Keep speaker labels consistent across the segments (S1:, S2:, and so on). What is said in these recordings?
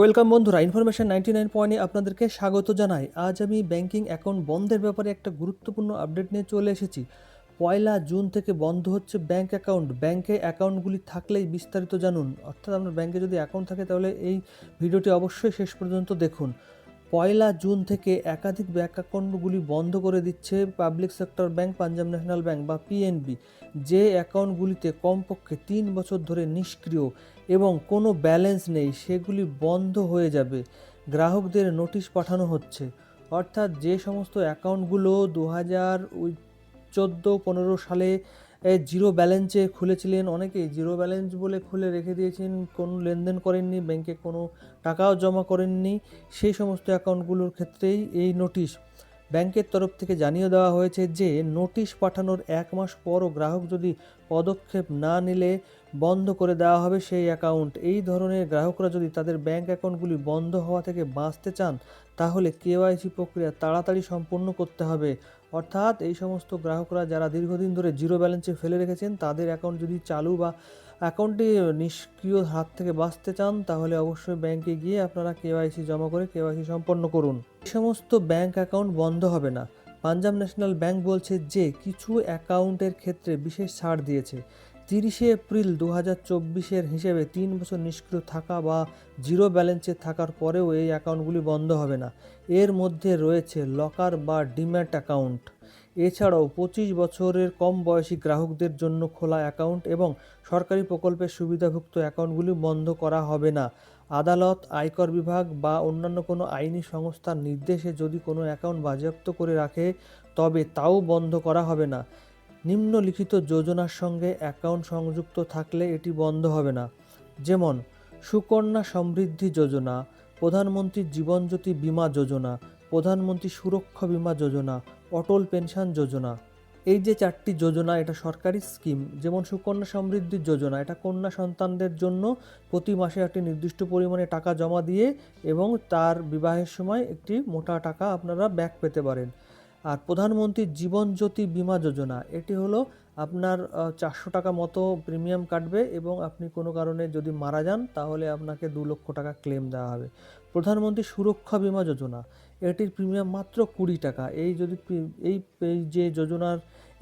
S1: Welcome বন্ধুরা, information ninety nine পয়েন্টে আপনাদেরকে স্বাগত জানাই। আজ আমি ব্যাংকিং অ্যাকাউন্ট বন্ধের ব্যাপারে একটা গুরুত্বপূর্ণ আপডেট নিয়ে চলে এসেছি। পয়লা জুন থেকে বন্ধ হচ্ছে ব্যাংক অ্যাকাউন্ট। ব্যাংকে অ্যাকাউন্টগুলি থাকলেই বিস্তারিত জানুন। অর্থাৎ আপনার ব্যাংকে যদি অ্যাকাউন্ট থাকে তাহলে এই ভিডিওটি অবশ্যই শেষ পর্যন্ত দেখুন। পয়লা জুন থেকে একাধিক ব্যাংক অ্যাকাউন্টগুলি বন্ধ করে দিচ্ছে public sector bank, Punjab National Bank বা পিএনবি যে অ্যাকাউন্টগুলিতে কমপক্ষে তিন বছর ধরে নিষ্ক্রিয় এবং কোনো ব্যালেন্স নেই, সেগুলি বন্ধ হয়ে যাবে। গ্রাহকদের নোটিশ পাঠানো হচ্ছে। অর্থাৎ যে সমস্ত অ্যাকাউন্টগুলো দু হাজার চোদ্দ পনেরো সালে জিরো ব্যালেন্সে খুলেছিলেন অনেকেই। জিরো ব্যালেন্স বলে খুলে রেখে দিয়েছেন, কোনো লেনদেন করেননি, ব্যাংকে কোনো টাকাও জমা করেননি। সেই সমস্ত অ্যাকাউন্টগুলোর ক্ষেত্রেই এই নোটিশ। ব্যাংকের তরফ থেকে জানিয়ে দেওয়া হয়েছে যে, নোটিশ পাঠানোর এক মাস পরও গ্রাহক যদি পদক্ষেপ না নিলে বন্ধ করে দেওয়া হবে সেই অ্যাকাউন্ট। এই ধরনের গ্রাহকরা যদি তাদের ব্যাংক অ্যাকাউন্টগুলি বন্ধ হওয়া থেকে বাঁচতে চান, তাহলে কেওয়াইসি প্রক্রিয়া তাড়াতাড়ি সম্পন্ন করতে হবে। অর্থাৎ এই সমস্ত গ্রাহকরা যারা দীর্ঘদিন ধরে জিরো ব্যালেন্সে ফেলে রেখেছেন, তাদের অ্যাকাউন্ট যদি চালু বা অ্যাকাউন্টটি নিষ্ক্রিয় হাত থেকে বাঁচতে চান, তাহলে অবশ্যই ব্যাংকে গিয়ে আপনারা কেওয়াইসি জমা করে কেওয়াইসি সম্পন্ন করুন। এই সমস্ত ব্যাংক অ্যাকাউন্ট বন্ধ হবে না। পাঞ্জাব ন্যাশনাল ব্যাংক বলছে যে কিছু অ্যাকাউন্টের ক্ষেত্রে বিশেষ ছাড় দিয়েছে। তিরিশে এপ্রিল দু হাজার চব্বিশের হিসেবে তিন বছর নিষ্ক্রিয় থাকা বা জিরো ব্যালেন্সে থাকার পরেও এই অ্যাকাউন্টগুলি বন্ধ হবে না। এর মধ্যে রয়েছে লকার বা ডিম্যাট অ্যাকাউন্ট। এছাড়াও পঁচিশ বছরের কম বয়সী গ্রাহকদের জন্য খোলা অ্যাকাউন্ট এবং সরকারি প্রকল্পের সুবিধাভুক্ত অ্যাকাউন্টগুলি বন্ধ করা হবে না। আদালত, আয়কর বিভাগ বা অন্যান্য কোনো আইনি সংস্থার নির্দেশে যদি কোনো অ্যাকাউন্ট বাজেয়াপ্ত করে রাখে, তবে তাও বন্ধ করা হবে না। নিম্নলিখিত যোজনার সঙ্গে অ্যাকাউন্ট সংযুক্ত থাকলে এটি বন্ধ হবে না। যেমন, সুকন্যা সমৃদ্ধি যোজনা, প্রধানমন্ত্রী জীবনজ্যোতি বীমা যোজনা, প্রধানমন্ত্রী সুরক্ষা বীমা যোজনা, অটল পেনশন যোজনা। এই যে চারটি যোজনা, এটা সরকারি স্কিম, যেমন সুকন্যা সমৃদ্ধি যোজনা, এটা কন্যা সন্তানদের জন্য প্রতি মাসে একটি নির্দিষ্ট পরিমাণে টাকা জমা দিয়ে এবং তার বিবাহের সময় একটি মোটা টাকা আপনারা ব্যাক পেতে পারেন। আর প্রধানমন্ত্রী জীবন জ্যোতি বীমা যোজনা, এটি হলো আপনার চারশো টাকা মতো প্রিমিয়াম কাটবে এবং আপনি কোনো কারণে যদি মারা যান, তাহলে আপনাকে দু লক্ষ টাকা ক্লেম দেওয়া হবে। প্রধানমন্ত্রী সুরক্ষা বীমা যোজনা, এটির প্রিমিয়াম মাত্র কুড়ি টাকা। এই যদি এই যে যোজনার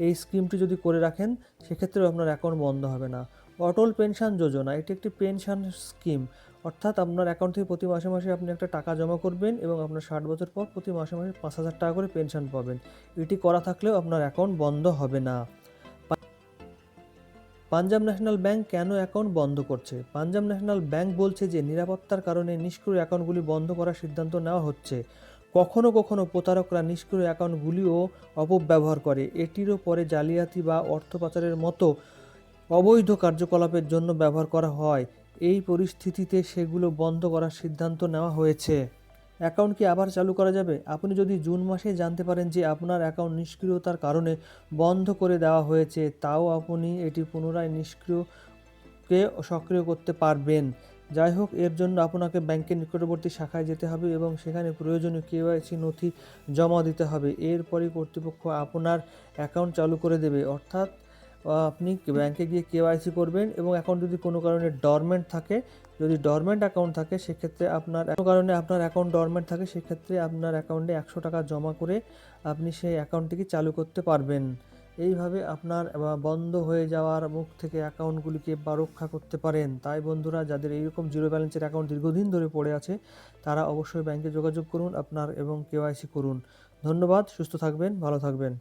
S1: এই স্কিমটি যদি করে রাখেন, সেক্ষেত্রেও আপনার অ্যাকাউন্ট বন্ধ হবে না। অটল পেনশন যোজনা, এটি একটি পেনশন স্কিম। অর্থাৎ আপনার অ্যাকাউন্ট থেকে প্রতি মাসে মাসে আপনি একটা টাকা জমা করবেন এবং আপনার ষাট বছর পর প্রতি মাসে মাসে পাঁচ হাজার টাকা করে পেনশন পাবেন। এটি করা থাকলেও আপনার অ্যাকাউন্ট বন্ধ হবে না। পাঞ্জাব ন্যাশনাল ব্যাংক কেন অ্যাকাউন্ট বন্ধ করছে? পাঞ্জাব ন্যাশনাল ব্যাংক বলছে যে, নিরাপত্তার কারণে নিষ্ক্রিয় অ্যাকাউন্টগুলি বন্ধ করার সিদ্ধান্ত নেওয়া হচ্ছে। কখনো কখনো প্রতারকরা নিষ্ক্রিয় অ্যাকাউন্টগুলিও অপব্যবহার করে। এটিরও পরে জালিয়াতি বা অর্থ পাচারের মতো অবৈধ কার্যকলাপের জন্য ব্যবহার করা হয়। এই পরিস্থিতিতে সেগুলো বন্ধ করার সিদ্ধান্ত নেওয়া হয়েছে। অ্যাকাউন্ট কি আবার চালু করা যাবে? আপনি যদি জুন মাসে জানতে পারেন যে আপনার অ্যাকাউন্ট নিষ্ক্রিয়তার কারণে বন্ধ করে দেওয়া হয়েছে, তাও আপনি এটি পুনরায় নিষ্ক্রিয়কে সক্রিয় করতে পারবেন। যাই হোক, এর জন্য আপনাকে ব্যাংকের নিকটবর্তী শাখায় যেতে হবে এবং সেখানে প্রয়োজনীয় কেওয়াইসি নথি জমা দিতে হবে। এরপরই কর্তৃপক্ষ আপনার অ্যাকাউন্ট চালু করে দেবে। অর্থাৎ আপনি ব্যাংকে গিয়ে কেওয়াইসি করবেন এবং অ্যাকাউন্ট যদি কোনো কারণে ডরমেন্ট থাকে, যদি ডরমেন্ট অ্যাকাউন্ট থাকে, সেক্ষেত্রে আপনার কোনো কারণে আপনার অ্যাকাউন্ট ডরমেন্ট থাকে, সেক্ষেত্রে আপনার অ্যাকাউন্টে একশো টাকা জমা করে আপনি সেই অ্যাকাউন্টটিকে চালু করতে পারবেন। এইভাবে আপনার বন্ধ হয়ে যাওয়ার মুখ থেকে অ্যাকাউন্টগুলিকে বা রক্ষা করতে পারেন। তাই বন্ধুরা, যাদের এইরকম জিরো ব্যালেন্সের অ্যাকাউন্ট দীর্ঘদিন ধরে পড়ে আছে, তারা অবশ্যই ব্যাংকে যোগাযোগ করুন আপনার এবং কেওয়াইসি করুন। ধন্যবাদ, সুস্থ থাকবেন, ভালো থাকবেন।